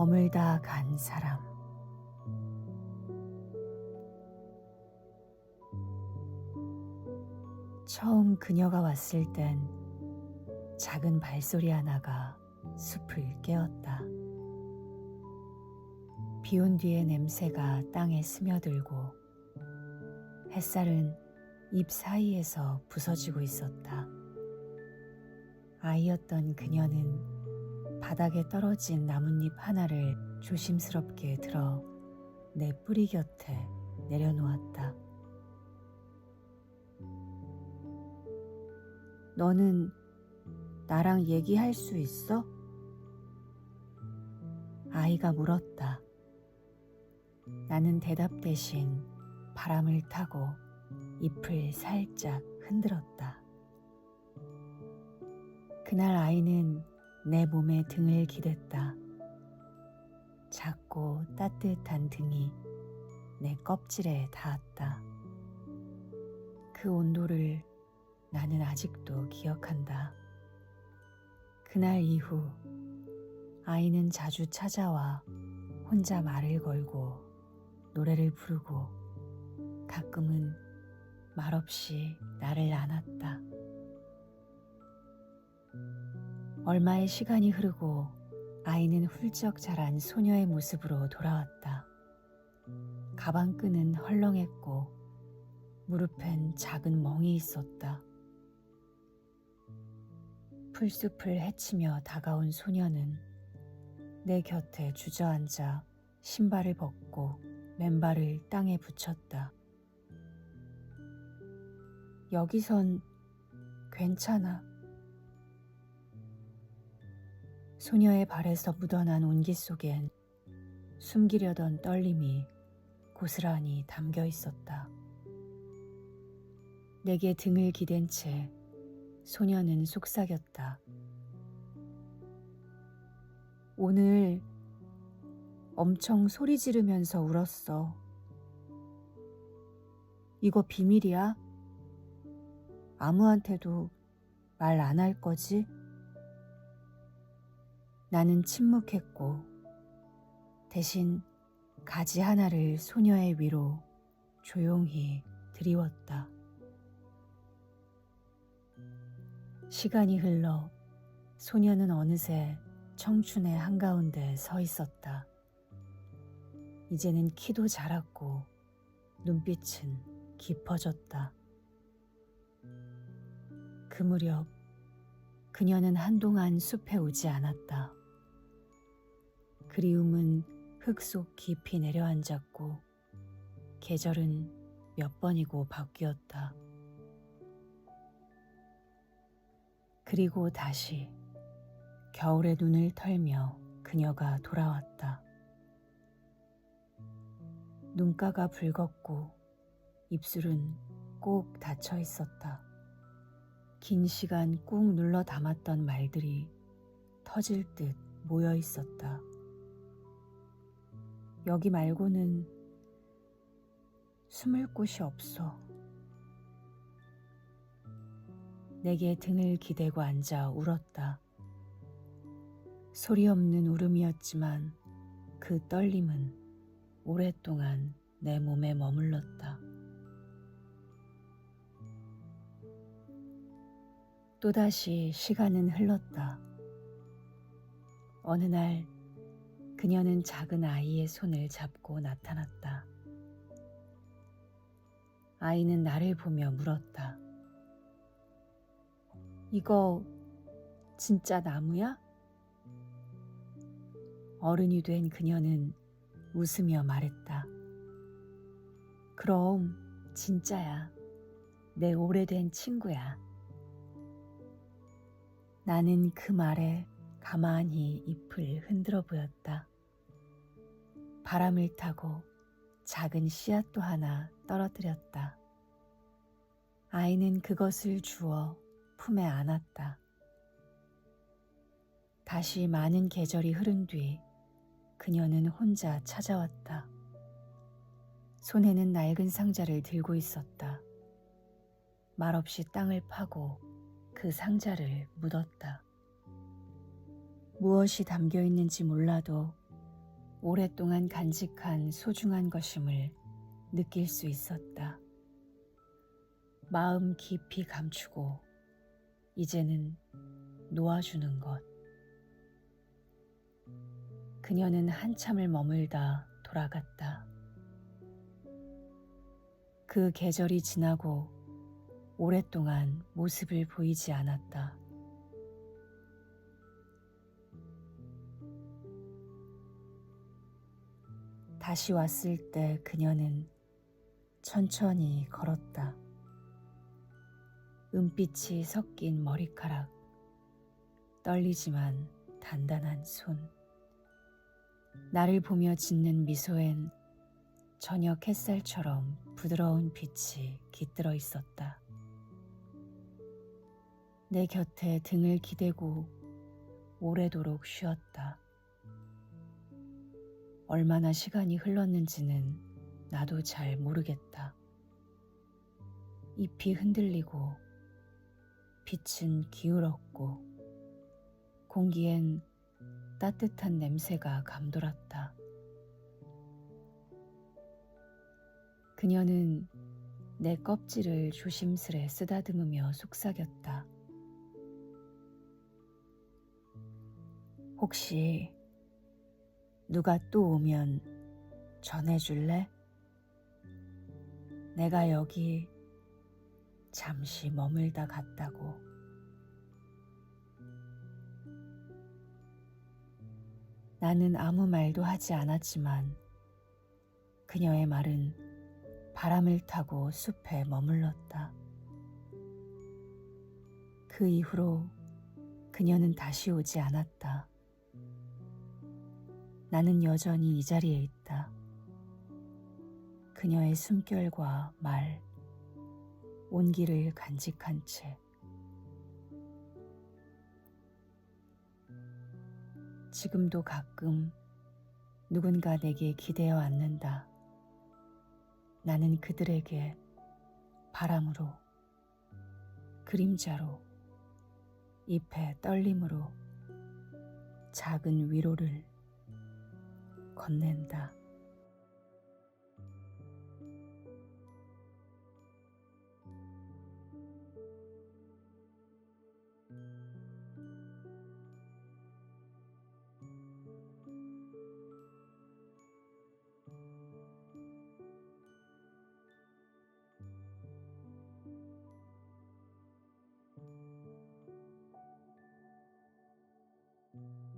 머물다 간 사람. 처음 그녀가 왔을 땐 작은 발소리 하나가 숲을 깨웠다. 비온 뒤의 냄새가 땅에 스며들고 햇살은 잎 사이에서 부서지고 있었다. 아이였던 그녀는 바닥에 떨어진 나뭇잎 하나를 조심스럽게 들어 내 뿌리 곁에 내려놓았다. 너는 나랑 얘기할 수 있어? 아이가 물었다. 나는 대답 대신 바람을 타고 잎을 살짝 흔들었다. 그날 아이는 내 몸에 등을 기댔다. 작고 따뜻한 등이 내 껍질에 닿았다. 그 온도를 나는 아직도 기억한다. 그날 이후 아이는 자주 찾아와 혼자 말을 걸고 노래를 부르고 가끔은 말없이 나를 안았다. 얼마의 시간이 흐르고 아이는 훌쩍 자란 소녀의 모습으로 돌아왔다. 가방끈은 헐렁했고 무릎엔 작은 멍이 있었다. 풀숲을 헤치며 다가온 소녀는 내 곁에 주저앉아 신발을 벗고 맨발을 땅에 붙였다. 여기선 괜찮아. 소녀의 발에서 묻어난 온기 속엔 숨기려던 떨림이 고스란히 담겨 있었다. 내게 등을 기댄 채 소녀는 속삭였다. 오늘 엄청 소리 지르면서 울었어. 이거 비밀이야? 아무한테도 말 안 할 거지? 나는 침묵했고 대신 가지 하나를 소녀의 위로 조용히 드리웠다. 시간이 흘러 소녀는 어느새 청춘의 한가운데 서 있었다. 이제는 키도 자랐고 눈빛은 깊어졌다. 그 무렵 그녀는 한동안 숲에 오지 않았다. 그리움은 흙 속 깊이 내려앉았고 계절은 몇 번이고 바뀌었다. 그리고 다시 겨울의 눈을 털며 그녀가 돌아왔다. 눈가가 붉었고 입술은 꼭 닫혀 있었다. 긴 시간 꾹 눌러 담았던 말들이 터질 듯 모여 있었다. 여기 말고는 숨을 곳이 없어. 내게 등을 기대고 앉아 울었다. 소리 없는 울음이었지만 그 떨림은 오랫동안 내 몸에 머물렀다. 또다시 시간은 흘렀다. 어느 날 그녀는 작은 아이의 손을 잡고 나타났다. 아이는 나를 보며 물었다. 이거 진짜 나무야? 어른이 된 그녀는 웃으며 말했다. 그럼 진짜야. 내 오래된 친구야. 나는 그 말에 가만히 잎을 흔들어 보였다. 바람을 타고 작은 씨앗 도 하나 떨어뜨렸다. 아이는 그것을 주워 품에 안았다. 다시 많은 계절이 흐른 뒤 그녀는 혼자 찾아왔다. 손에는 낡은 상자를 들고 있었다. 말없이 땅을 파고 그 상자를 묻었다. 무엇이 담겨 있는지 몰라도 오랫동안 간직한 소중한 것임을 느낄 수 있었다. 마음 깊이 감추고 이제는 놓아주는 것. 그녀는 한참을 머물다 돌아갔다. 그 계절이 지나고 오랫동안 모습을 보이지 않았다. 다시 왔을 때 그녀는 천천히 걸었다. 은빛이 섞인 머리카락, 떨리지만 단단한 손. 나를 보며 짓는 미소엔 저녁 햇살처럼 부드러운 빛이 깃들어 있었다. 내 곁에 등을 기대고 오래도록 쉬었다. 얼마나 시간이 흘렀는지는 나도 잘 모르겠다. 잎이 흔들리고 빛은 기울었고 공기엔 따뜻한 냄새가 감돌았다. 그녀는 내 껍질을 조심스레 쓰다듬으며 속삭였다. 혹시 누가 또 오면 전해줄래? 내가 여기 잠시 머물다 갔다고. 나는 아무 말도 하지 않았지만 그녀의 말은 바람을 타고 숲에 머물렀다. 그 이후로 그녀는 다시 오지 않았다. 나는 여전히 이 자리에 있다. 그녀의 숨결과 말, 온기를 간직한 채. 지금도 가끔 누군가 내게 기대어 앉는다. 나는 그들에게 바람으로, 그림자로, 잎의 떨림으로 작은 위로를 건넨다. thank mm -hmm. you